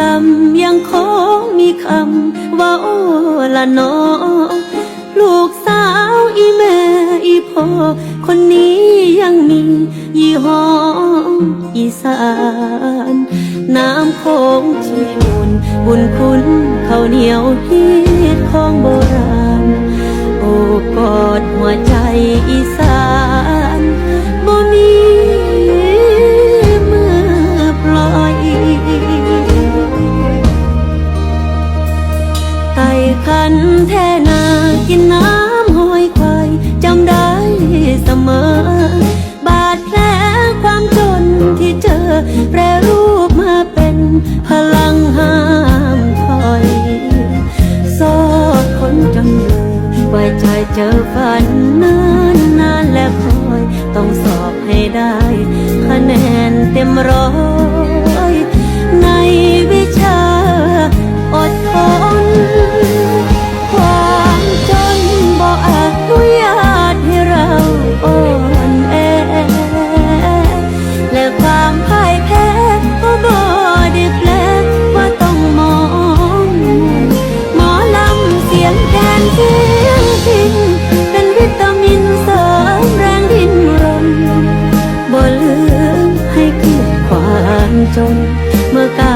ลำยังคงมีคำว่าโอ้ละนอ ลูกสาวอีแม่อีพ่อคนนี้ยังมียี่ห้ออีสาน น้ำโคงที่บุญบุญคุณเขาเหนียวฮีดของโบราณ โอ้กอดหัวใจอีสาน ไต่ขันแท่นากินน้ำห้อยควายจำได้เสมอ บาดแผลความจนที่เจอ แปรรูปมาเป็นพลังห้ามถอยโซดคนจนเลยไว้ใจเจอฝันนานนานและคอย ต้องสอบให้ได้ คะแนนเต็มร้อยันจนเมื่อก้าว